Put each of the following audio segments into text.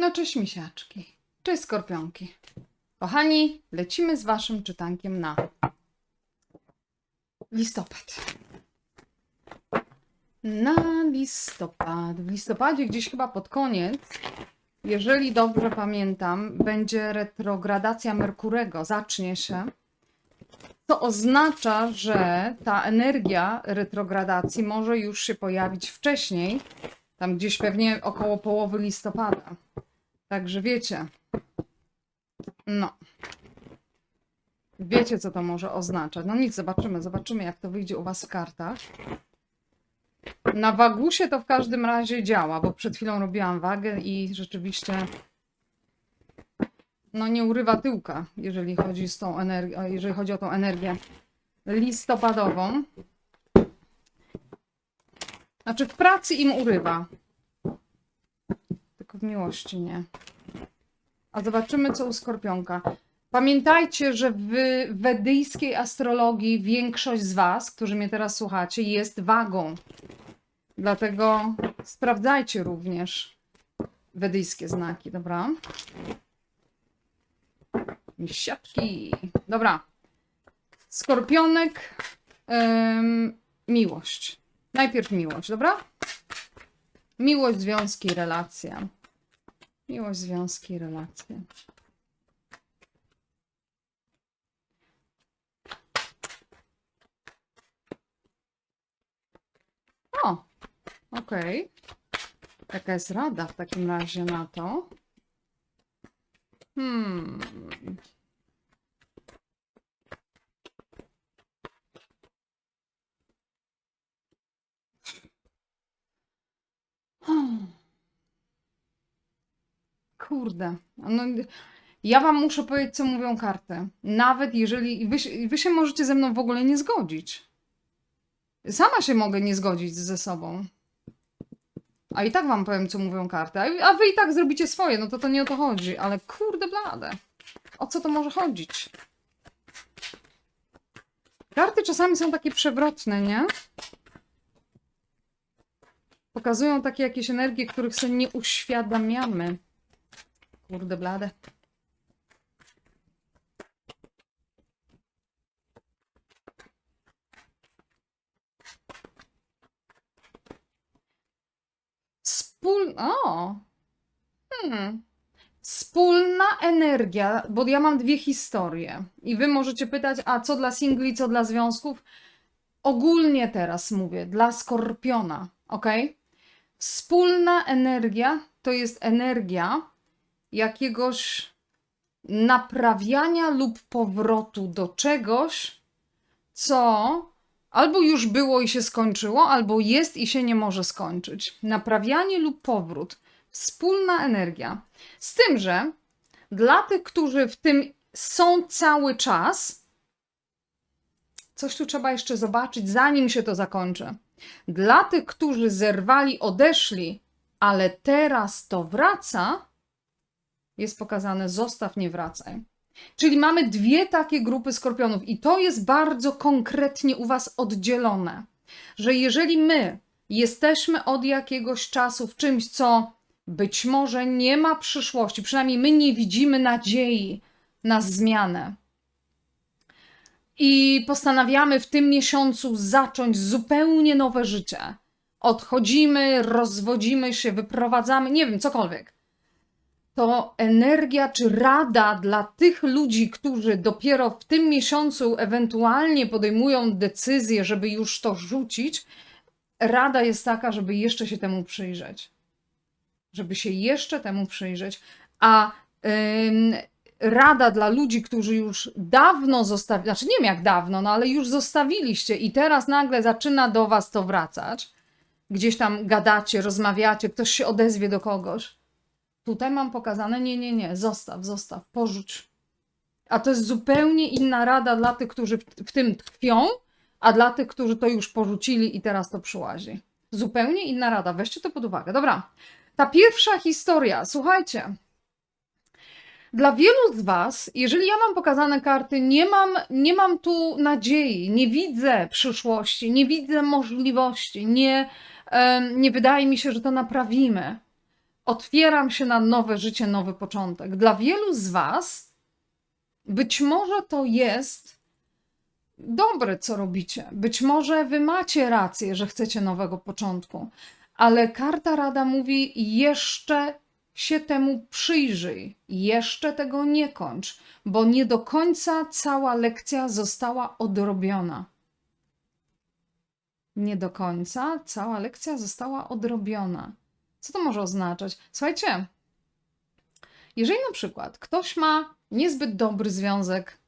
No cześć misiaczki, cześć skorpionki. Kochani, lecimy z waszym czytankiem na listopad. Na listopad. W listopadzie gdzieś chyba pod koniec, jeżeli dobrze pamiętam, będzie retrogradacja Merkurego, zacznie się. To oznacza, że ta energia retrogradacji może już się pojawić wcześniej, tam gdzieś pewnie około połowy listopada. Także wiecie. No. Wiecie, co to może oznaczać. No nic, zobaczymy, zobaczymy, jak to wyjdzie u Was w kartach. Na wagusie to w każdym razie działa, bo przed chwilą robiłam wagę i rzeczywiście no nie urywa tyłka, jeżeli chodzi, z tą jeżeli chodzi o tą energię listopadową. Znaczy w pracy im urywa. Tylko w miłości nie. A zobaczymy, co u Skorpionka. Pamiętajcie, że w wedyjskiej astrologii większość z Was, którzy mnie teraz słuchacie, jest wagą. Dlatego sprawdzajcie również wedyjskie znaki, dobra? Misiaczki. Dobra. Skorpionek. em, miłość. Najpierw miłość, dobra? Miłość, związki, relacje. Miłość, związki, relacje. O, okej. Jaka jest rada w takim razie na to? Hmm. Hmm. Kurde. No, ja wam muszę powiedzieć, co mówią karty. Nawet jeżeli wy, wy się możecie ze mną w ogóle nie zgodzić. Sama się mogę nie zgodzić ze sobą. A i tak wam powiem, co mówią karty. A, a wy i tak zrobicie swoje, no to to nie o to chodzi. Ale kurde blade. O co to może chodzić? Karty czasami są takie przewrotne, nie? Pokazują takie jakieś energie, których sobie nie uświadamiamy. Kurde blade. Wspól... O! Hmm. Wspólna energia, bo ja mam dwie historie. I wy możecie pytać, a co dla singli, co dla związków? Ogólnie teraz mówię, dla skorpiona, ok? Wspólna energia to jest energia jakiegoś naprawiania lub powrotu do czegoś, co albo już było i się skończyło, albo jest i się nie może skończyć. Naprawianie lub powrót. Wspólna energia. Z tym, że dla tych, którzy w tym są cały czas, coś tu trzeba jeszcze zobaczyć, zanim się to zakończy. Dla tych, którzy zerwali, odeszli, ale teraz to wraca, jest pokazane zostaw, nie wracaj. Czyli mamy dwie takie grupy skorpionów, i to jest bardzo konkretnie u Was oddzielone, że jeżeli my jesteśmy od jakiegoś czasu w czymś, co być może nie ma przyszłości, przynajmniej my nie widzimy nadziei na zmianę, i postanawiamy w tym miesiącu zacząć zupełnie nowe życie. Odchodzimy, rozwodzimy się, wyprowadzamy, nie wiem, cokolwiek to energia czy rada dla tych ludzi, którzy dopiero w tym miesiącu ewentualnie podejmują decyzję, żeby już to rzucić, rada jest taka, żeby jeszcze się temu przyjrzeć. Żeby się jeszcze temu przyjrzeć. A ym, rada dla ludzi, którzy już dawno zostawili, znaczy nie wiem jak dawno, no ale już zostawiliście i teraz nagle zaczyna do was to wracać. Gdzieś tam gadacie, rozmawiacie, ktoś się odezwie do kogoś Tutaj mam pokazane, nie, nie, nie, zostaw, zostaw, porzuć. A to jest zupełnie inna rada dla tych, którzy w, w tym tkwią, a dla tych, którzy to już porzucili i teraz to przyłazi. Zupełnie inna rada, weźcie to pod uwagę. Dobra, ta pierwsza historia, słuchajcie. Dla wielu z Was, jeżeli ja mam pokazane karty, nie mam, nie mam tu nadziei, nie widzę przyszłości, nie widzę możliwości, nie, nie wydaje mi się, że to naprawimy otwieram się na nowe życie, nowy początek. Dla wielu z Was być może to jest dobre, co robicie. Być może Wy macie rację, że chcecie nowego początku, ale karta Rada mówi: jeszcze się temu przyjrzyj, jeszcze tego nie kończ, bo nie do końca cała lekcja została odrobiona. Nie do końca cała lekcja została odrobiona. Co to może oznaczać? Słuchajcie, jeżeli na przykład ktoś ma niezbyt dobry związek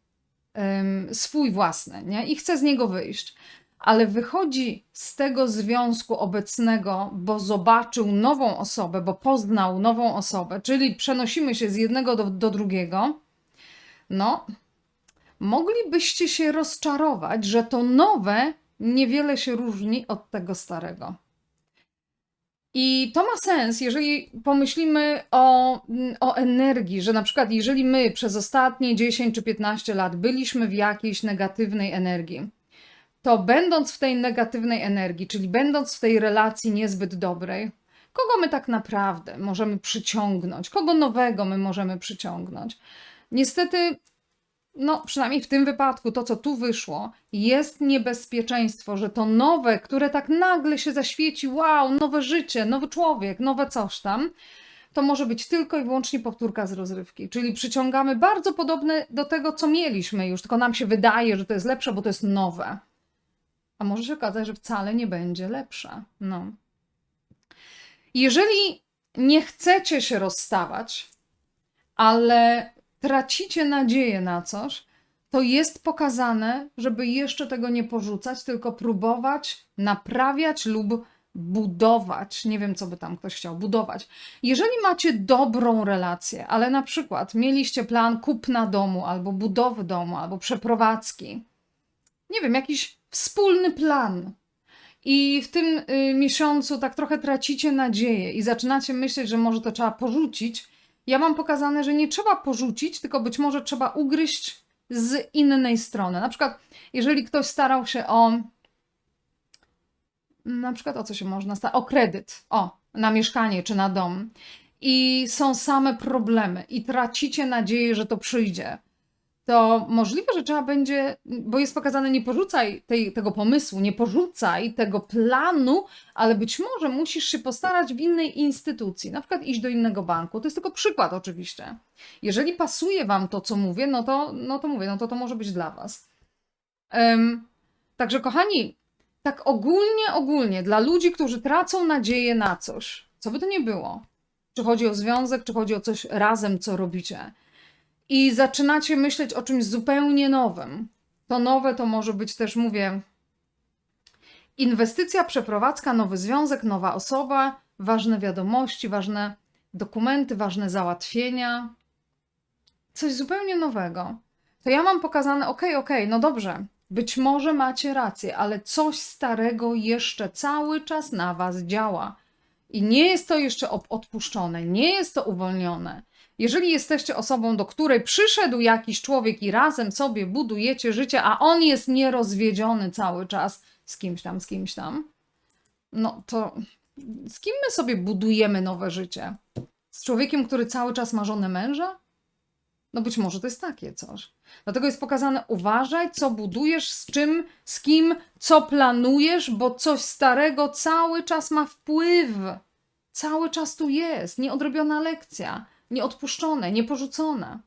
em, swój własny nie? i chce z niego wyjść, ale wychodzi z tego związku obecnego, bo zobaczył nową osobę, bo poznał nową osobę, czyli przenosimy się z jednego do, do drugiego, no, moglibyście się rozczarować, że to nowe niewiele się różni od tego starego. I to ma sens, jeżeli pomyślimy o, o energii, że na przykład jeżeli my przez ostatnie 10 czy 15 lat byliśmy w jakiejś negatywnej energii, to będąc w tej negatywnej energii, czyli będąc w tej relacji niezbyt dobrej, kogo my tak naprawdę możemy przyciągnąć? Kogo nowego my możemy przyciągnąć? Niestety, no przynajmniej w tym wypadku, to co tu wyszło, jest niebezpieczeństwo, że to nowe, które tak nagle się zaświeci, wow, nowe życie, nowy człowiek, nowe coś tam, to może być tylko i wyłącznie powtórka z rozrywki. Czyli przyciągamy bardzo podobne do tego, co mieliśmy już, tylko nam się wydaje, że to jest lepsze, bo to jest nowe. A może się okazać, że wcale nie będzie lepsze. No. Jeżeli nie chcecie się rozstawać, ale tracicie nadzieję na coś, to jest pokazane, żeby jeszcze tego nie porzucać, tylko próbować naprawiać lub budować. Nie wiem, co by tam ktoś chciał budować. Jeżeli macie dobrą relację, ale na przykład mieliście plan kupna domu, albo budowy domu, albo przeprowadzki, nie wiem, jakiś wspólny plan. I w tym y, miesiącu tak trochę tracicie nadzieję i zaczynacie myśleć, że może to trzeba porzucić. Ja mam pokazane, że nie trzeba porzucić, tylko być może trzeba ugryźć z innej strony. Na przykład, jeżeli ktoś starał się o. Na przykład o co się można starać? O kredyt, o, na mieszkanie czy na dom. I są same problemy, i tracicie nadzieję, że to przyjdzie to możliwe, że trzeba będzie, bo jest pokazane, nie porzucaj tej, tego pomysłu, nie porzucaj tego planu, ale być może musisz się postarać w innej instytucji, na przykład iść do innego banku. To jest tylko przykład, oczywiście. Jeżeli pasuje Wam to, co mówię, no to, no to mówię, no to to może być dla Was. Um, także, kochani, tak ogólnie, ogólnie, dla ludzi, którzy tracą nadzieję na coś, co by to nie było, czy chodzi o związek, czy chodzi o coś razem, co robicie i zaczynacie myśleć o czymś zupełnie nowym. To nowe to może być też, mówię, inwestycja, przeprowadzka, nowy związek, nowa osoba, ważne wiadomości, ważne dokumenty, ważne załatwienia. Coś zupełnie nowego. To ja mam pokazane, ok, ok, no dobrze, być może macie rację, ale coś starego jeszcze cały czas na was działa. I nie jest to jeszcze odpuszczone, nie jest to uwolnione. Jeżeli jesteście osobą, do której przyszedł jakiś człowiek i razem sobie budujecie życie, a on jest nierozwiedziony cały czas z kimś tam, z kimś tam, no to z kim my sobie budujemy nowe życie? Z człowiekiem, który cały czas ma żonę męża? No być może to jest takie coś. Dlatego jest pokazane, uważaj, co budujesz, z czym, z kim, co planujesz, bo coś starego cały czas ma wpływ. Cały czas tu jest, nieodrobiona lekcja nieodpuszczone, nieporzucone.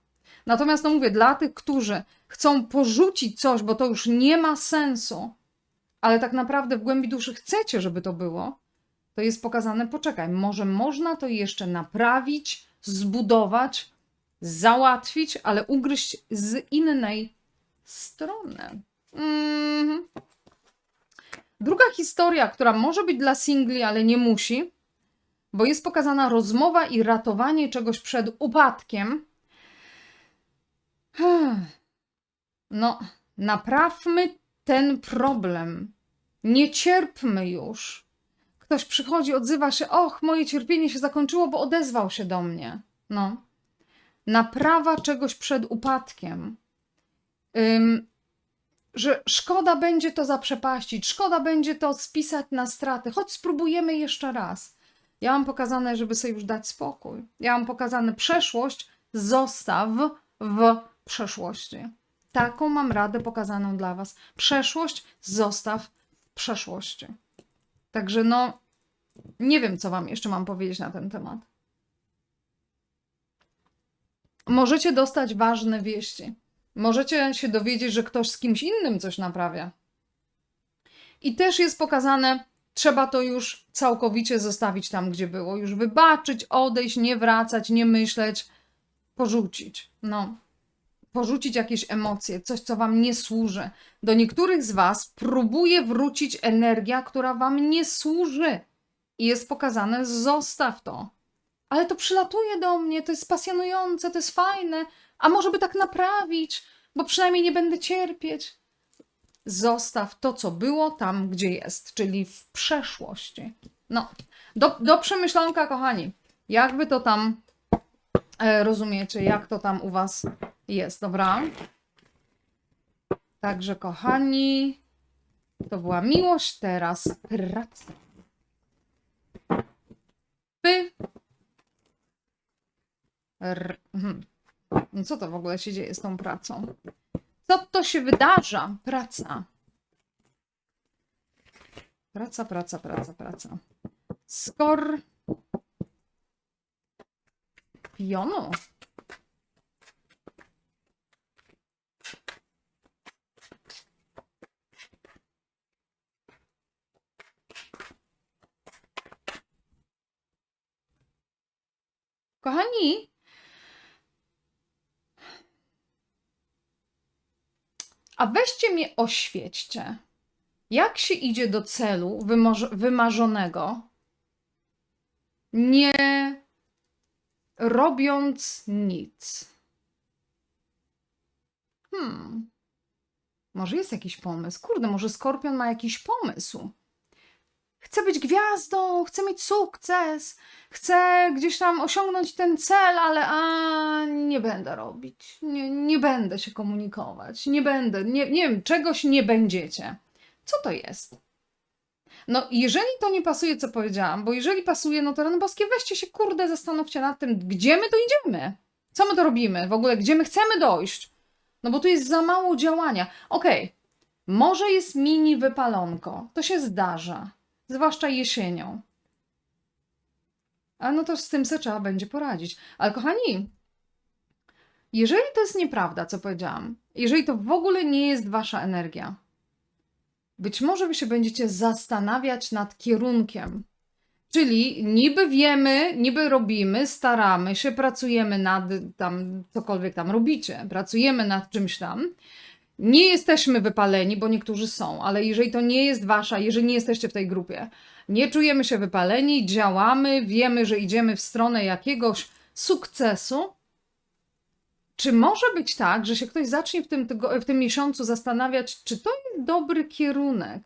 Natomiast, no mówię, dla tych, którzy chcą porzucić coś, bo to już nie ma sensu, ale tak naprawdę w głębi duszy chcecie, żeby to było, to jest pokazane, poczekaj, może można to jeszcze naprawić, zbudować, załatwić, ale ugryźć z innej strony. Mm. Druga historia, która może być dla singli, ale nie musi, bo jest pokazana rozmowa i ratowanie czegoś przed upadkiem. No, naprawmy ten problem. Nie cierpmy już. Ktoś przychodzi, odzywa się: Och, moje cierpienie się zakończyło, bo odezwał się do mnie. No. Naprawa czegoś przed upadkiem. Ym, że szkoda będzie to zaprzepaścić, szkoda będzie to spisać na straty, choć spróbujemy jeszcze raz. Ja mam pokazane, żeby sobie już dać spokój. Ja mam pokazane przeszłość, zostaw w przeszłości. Taką mam radę pokazaną dla Was. Przeszłość zostaw w przeszłości. Także no, nie wiem, co Wam jeszcze mam powiedzieć na ten temat. Możecie dostać ważne wieści. Możecie się dowiedzieć, że ktoś z kimś innym coś naprawia. I też jest pokazane, trzeba to już całkowicie zostawić tam, gdzie było. Już wybaczyć, odejść, nie wracać, nie myśleć, porzucić. No, porzucić jakieś emocje, coś, co wam nie służy. Do niektórych z was próbuje wrócić energia, która wam nie służy. I jest pokazane, zostaw to. Ale to przylatuje do mnie, to jest pasjonujące, to jest fajne. A może by tak naprawić, bo przynajmniej nie będę cierpieć zostaw to, co było tam, gdzie jest, czyli w przeszłości. No, do, do przemyślonka, kochani. Jakby to tam e, rozumiecie, jak to tam u Was jest, dobra? Także, kochani, to była miłość, teraz praca. Py. R, mhm. No co to w ogóle się dzieje z tą pracą? Co to się wydarza? Praca. Praca, praca, praca, praca. Skor. Pionu. Kochani, A weźcie mnie oświećcie. Jak się idzie do celu wymarzonego, nie robiąc nic? Hmm. Może jest jakiś pomysł. Kurde, może Skorpion ma jakiś pomysł. Chcę być gwiazdą, chcę mieć sukces, chcę gdzieś tam osiągnąć ten cel, ale a nie będę robić, nie, nie będę się komunikować, nie będę, nie, nie wiem, czegoś nie będziecie. Co to jest? No, jeżeli to nie pasuje, co powiedziałam, bo jeżeli pasuje, no to rany boskie, weźcie się, kurde, zastanówcie nad tym, gdzie my to idziemy. Co my to robimy? W ogóle, gdzie my chcemy dojść? No bo tu jest za mało działania. Okej, może jest mini wypalonko, to się zdarza zwłaszcza jesienią. A no to z tym se trzeba będzie poradzić. Ale kochani, jeżeli to jest nieprawda, co powiedziałam, jeżeli to w ogóle nie jest wasza energia, być może wy się będziecie zastanawiać nad kierunkiem. Czyli niby wiemy, niby robimy, staramy się, pracujemy nad tam, cokolwiek tam robicie, pracujemy nad czymś tam, nie jesteśmy wypaleni, bo niektórzy są, ale jeżeli to nie jest wasza, jeżeli nie jesteście w tej grupie, nie czujemy się wypaleni, działamy, wiemy, że idziemy w stronę jakiegoś sukcesu, czy może być tak, że się ktoś zacznie w tym, w tym miesiącu zastanawiać, czy to jest dobry kierunek?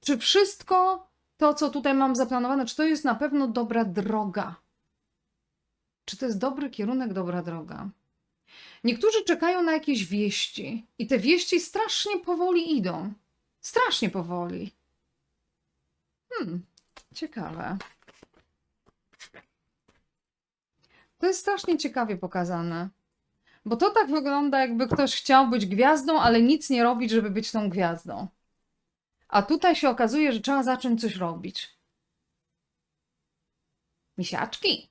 Czy wszystko to, co tutaj mam zaplanowane, czy to jest na pewno dobra droga? Czy to jest dobry kierunek, dobra droga? Niektórzy czekają na jakieś wieści i te wieści strasznie powoli idą. Strasznie powoli. Hmm, ciekawe. To jest strasznie ciekawie pokazane. Bo to tak wygląda, jakby ktoś chciał być gwiazdą, ale nic nie robić, żeby być tą gwiazdą. A tutaj się okazuje, że trzeba zacząć coś robić. Misiaczki.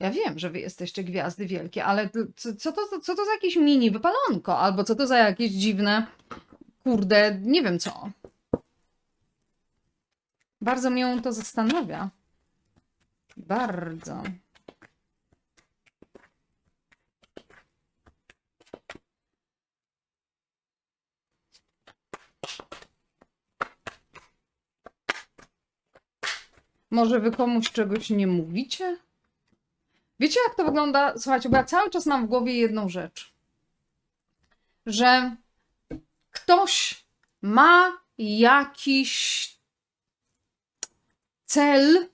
Ja wiem, że wy jesteście gwiazdy wielkie, ale co, co, to, co to za jakieś mini wypalonko? Albo co to za jakieś dziwne, kurde, nie wiem co. Bardzo mnie to zastanawia. Bardzo. Może wy komuś czegoś nie mówicie? Wiecie, jak to wygląda? Słuchajcie, bo ja cały czas mam w głowie jedną rzecz. Że ktoś ma jakiś cel,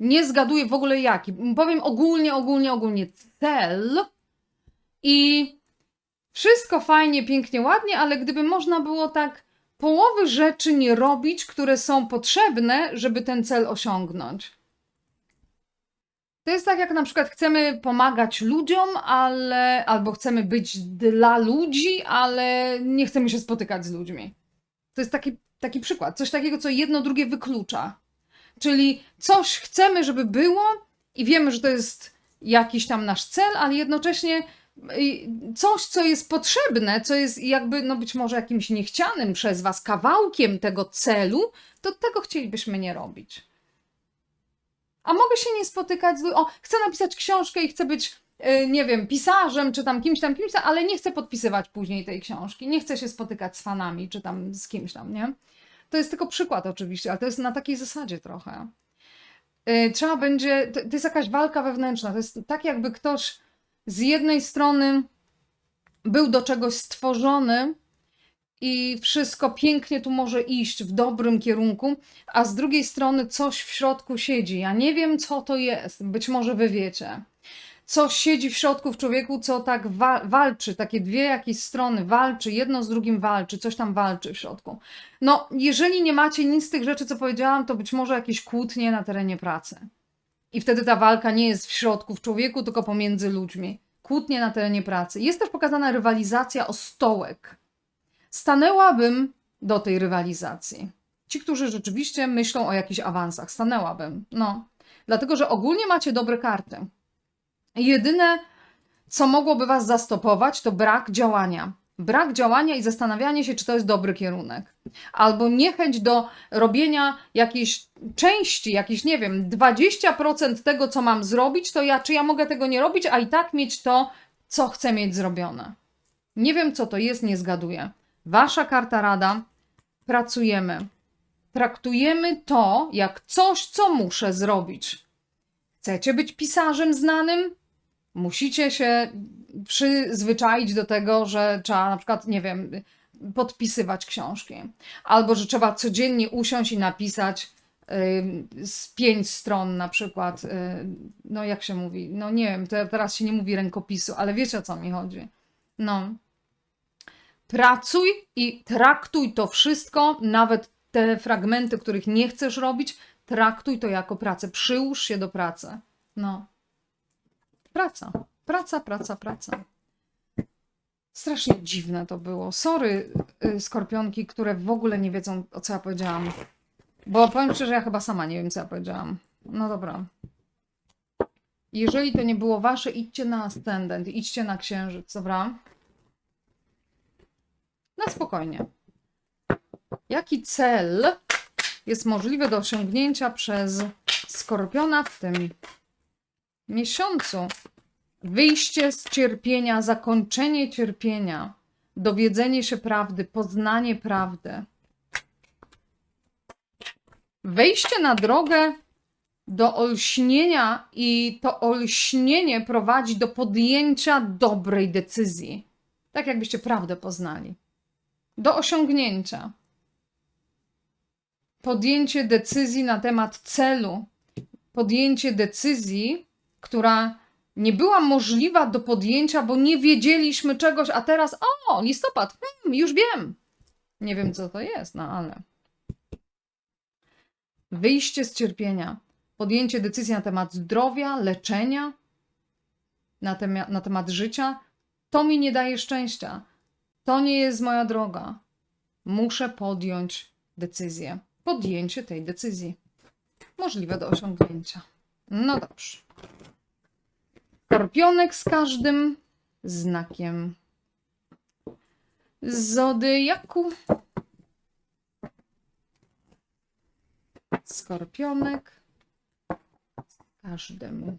nie zgaduję w ogóle jaki. Powiem ogólnie, ogólnie, ogólnie cel i wszystko fajnie, pięknie, ładnie, ale gdyby można było tak połowy rzeczy nie robić, które są potrzebne, żeby ten cel osiągnąć. To jest tak, jak na przykład chcemy pomagać ludziom, ale albo chcemy być dla ludzi, ale nie chcemy się spotykać z ludźmi. To jest taki, taki przykład. Coś takiego, co jedno drugie wyklucza. Czyli coś chcemy, żeby było i wiemy, że to jest jakiś tam nasz cel, ale jednocześnie y, coś, co jest potrzebne, co jest jakby, no być może jakimś niechcianym przez Was kawałkiem tego celu, to tego chcielibyśmy nie robić. A mogę się nie spotykać z. O, chcę napisać książkę i chcę być, y, nie wiem, pisarzem, czy tam kimś tam, kimś tam, ale nie chcę podpisywać później tej książki. Nie chcę się spotykać z fanami, czy tam z kimś tam, nie? To jest tylko przykład oczywiście, ale to jest na takiej zasadzie trochę. Y, Trzeba będzie. To jest jakaś walka wewnętrzna. To jest tak, jakby ktoś z jednej strony był do czegoś stworzony i wszystko pięknie tu może iść w dobrym kierunku, a z drugiej strony coś w środku siedzi. Ja nie wiem, co to jest. Być może wy wiecie. Coś siedzi w środku w człowieku, co tak wa- walczy, takie dwie jakieś strony walczy, jedno z drugim walczy, coś tam walczy w środku. No, jeżeli nie macie nic z tych rzeczy, co powiedziałam, to być może jakieś kłótnie na terenie pracy. I wtedy ta walka nie jest w środku w człowieku, tylko pomiędzy ludźmi. Kłótnie na terenie pracy. Jest też pokazana rywalizacja o stołek. Stanęłabym do tej rywalizacji. Ci, którzy rzeczywiście myślą o jakichś awansach, stanęłabym. No, dlatego że ogólnie macie dobre karty. Jedyne, co mogłoby was zastopować, to brak działania. Brak działania i zastanawianie się, czy to jest dobry kierunek. Albo niechęć do robienia jakiejś części, jakiś, nie wiem, 20% tego, co mam zrobić, to ja, czy ja mogę tego nie robić, a i tak mieć to, co chcę mieć zrobione. Nie wiem, co to jest, nie zgaduję. Wasza karta rada. Pracujemy. Traktujemy to jak coś, co muszę zrobić. Chcecie być pisarzem znanym? Musicie się przyzwyczaić do tego, że trzeba na przykład, nie wiem, podpisywać książki. Albo że trzeba codziennie usiąść i napisać y, z pięć stron na przykład, y, no jak się mówi, no nie wiem, te- teraz się nie mówi rękopisu, ale wiecie o co mi chodzi. No. Pracuj i traktuj to wszystko, nawet te fragmenty, których nie chcesz robić, traktuj to jako pracę. Przyłóż się do pracy. No. Praca. Praca, praca, praca. Strasznie dziwne to było. Sorry, y, skorpionki, które w ogóle nie wiedzą, o co ja powiedziałam. Bo powiem szczerze, ja chyba sama nie wiem, co ja powiedziałam. No dobra. Jeżeli to nie było wasze, idźcie na ascendent, idźcie na księżyc, dobra? Spokojnie. Jaki cel jest możliwy do osiągnięcia przez skorpiona w tym miesiącu? Wyjście z cierpienia, zakończenie cierpienia, dowiedzenie się prawdy, poznanie prawdy. Wejście na drogę do olśnienia i to olśnienie prowadzi do podjęcia dobrej decyzji. Tak jakbyście prawdę poznali. Do osiągnięcia. Podjęcie decyzji na temat celu. Podjęcie decyzji, która nie była możliwa do podjęcia, bo nie wiedzieliśmy czegoś, a teraz, o, listopad, hmm, już wiem. Nie wiem, co to jest, no ale. Wyjście z cierpienia, podjęcie decyzji na temat zdrowia, leczenia, na, na temat życia, to mi nie daje szczęścia. To nie jest moja droga. Muszę podjąć decyzję. Podjęcie tej decyzji. Możliwe do osiągnięcia. No dobrze. Skorpionek z każdym znakiem zodiaku. Skorpionek z każdym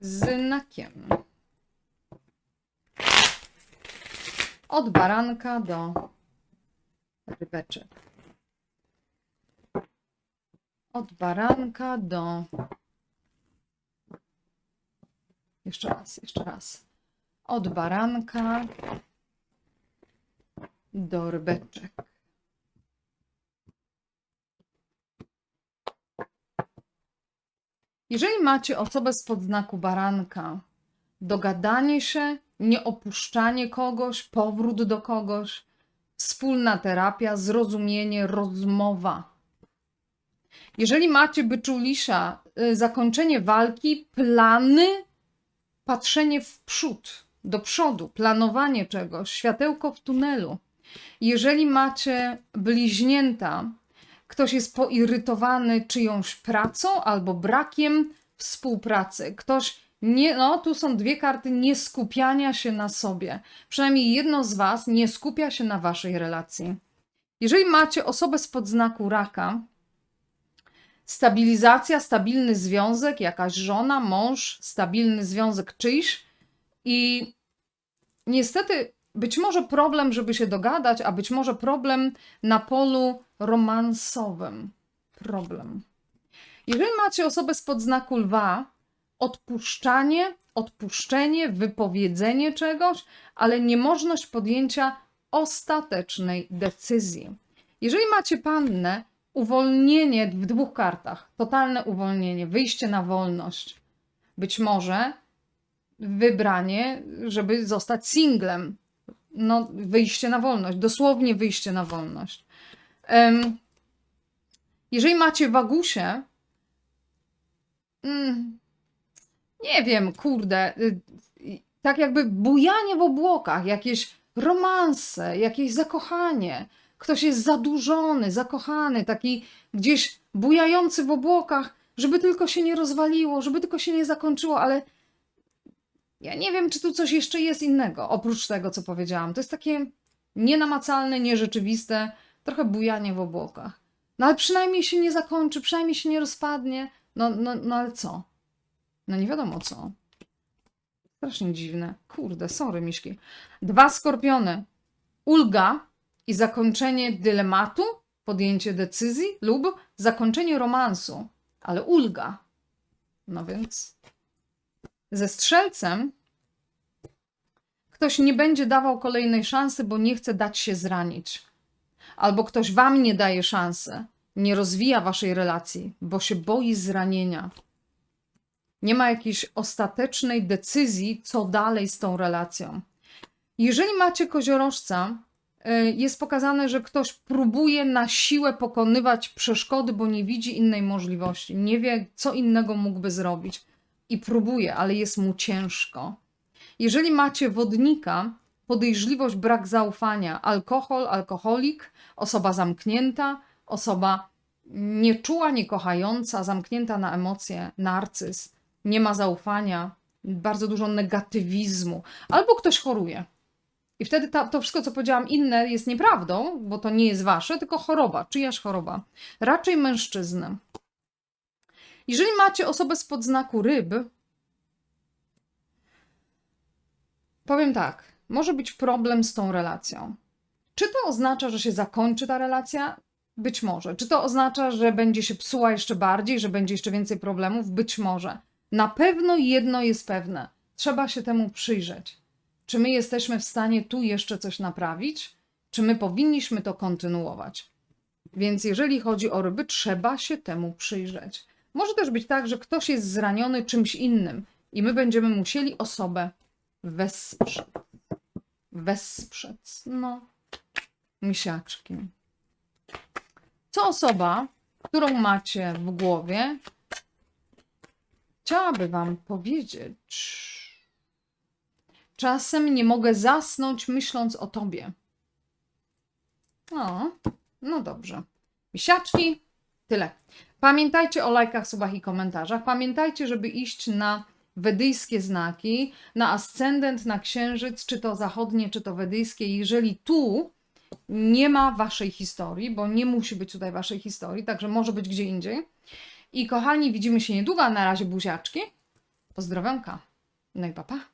znakiem. Od baranka do rybeczek. Od baranka do. Jeszcze raz, jeszcze raz. Od baranka do rybeczek. Jeżeli macie osobę z podznaku baranka, dogadanie się, nieopuszczanie kogoś, powrót do kogoś, wspólna terapia, zrozumienie, rozmowa. Jeżeli macie byczulisza, y, zakończenie walki, plany, patrzenie w przód, do przodu, planowanie czegoś, światełko w tunelu. Jeżeli macie bliźnięta, ktoś jest poirytowany czyjąś pracą albo brakiem współpracy, ktoś nie, no tu są dwie karty nie skupiania się na sobie. Przynajmniej jedno z Was nie skupia się na Waszej relacji. Jeżeli macie osobę spod znaku raka, stabilizacja, stabilny związek, jakaś żona, mąż, stabilny związek czyjś i niestety być może problem, żeby się dogadać, a być może problem na polu romansowym. Problem. Jeżeli macie osobę spod znaku lwa, odpuszczanie, odpuszczenie, wypowiedzenie czegoś, ale niemożność podjęcia ostatecznej decyzji. Jeżeli macie pannę, uwolnienie w dwóch kartach, totalne uwolnienie, wyjście na wolność. Być może wybranie, żeby zostać singlem. No, wyjście na wolność, dosłownie wyjście na wolność. Jeżeli macie wagusie, mm, nie wiem, kurde, y, tak jakby bujanie w obłokach, jakieś romanse, jakieś zakochanie. Ktoś jest zadłużony, zakochany, taki gdzieś bujający w obłokach, żeby tylko się nie rozwaliło, żeby tylko się nie zakończyło, ale ja nie wiem, czy tu coś jeszcze jest innego, oprócz tego, co powiedziałam. To jest takie nienamacalne, nierzeczywiste, trochę bujanie w obłokach. No ale przynajmniej się nie zakończy, przynajmniej się nie rozpadnie. No, no, no ale co? No nie wiadomo co. Strasznie dziwne. Kurde, sorry, miśki. Dwa skorpiony. Ulga i zakończenie dylematu, podjęcie decyzji lub zakończenie romansu. Ale ulga. No więc ze strzelcem ktoś nie będzie dawał kolejnej szansy, bo nie chce dać się zranić. Albo ktoś wam nie daje szansy, nie rozwija waszej relacji, bo się boi zranienia. Nie ma jakiejś ostatecznej decyzji, co dalej z tą relacją. Jeżeli macie koziorożca, y, jest pokazane, że ktoś próbuje na siłę pokonywać przeszkody, bo nie widzi innej możliwości, nie wie, co innego mógłby zrobić i próbuje, ale jest mu ciężko. Jeżeli macie wodnika, podejrzliwość, brak zaufania, alkohol, alkoholik, osoba zamknięta, osoba nieczuła, niekochająca, zamknięta na emocje, narcyz, nie ma zaufania, bardzo dużo negatywizmu, albo ktoś choruje. I wtedy ta, to wszystko, co powiedziałam inne, jest nieprawdą, bo to nie jest wasze, tylko choroba, czyjaś choroba. Raczej mężczyzny. Jeżeli macie osobę spod znaku ryb, powiem tak, może być problem z tą relacją. Czy to oznacza, że się zakończy ta relacja? Być może. Czy to oznacza, że będzie się psuła jeszcze bardziej, że będzie jeszcze więcej problemów? Być może. Na pewno jedno jest pewne: trzeba się temu przyjrzeć. Czy my jesteśmy w stanie tu jeszcze coś naprawić? Czy my powinniśmy to kontynuować? Więc jeżeli chodzi o ryby, trzeba się temu przyjrzeć. Może też być tak, że ktoś jest zraniony czymś innym i my będziemy musieli osobę wesprzeć. Wesprzeć. No, misiaczki. Co osoba, którą macie w głowie, chciałaby Wam powiedzieć? Czasem nie mogę zasnąć myśląc o Tobie. O, no dobrze. Misiaczki, tyle. Pamiętajcie o lajkach, subach i komentarzach. Pamiętajcie, żeby iść na wedyjskie znaki, na ascendent, na księżyc, czy to zachodnie, czy to wedyjskie. Jeżeli tu nie ma waszej historii, bo nie musi być tutaj waszej historii, także może być gdzie indziej. I kochani, widzimy się niedługo, a na razie buziaczki. Pozdrowionka. No i papa. Pa.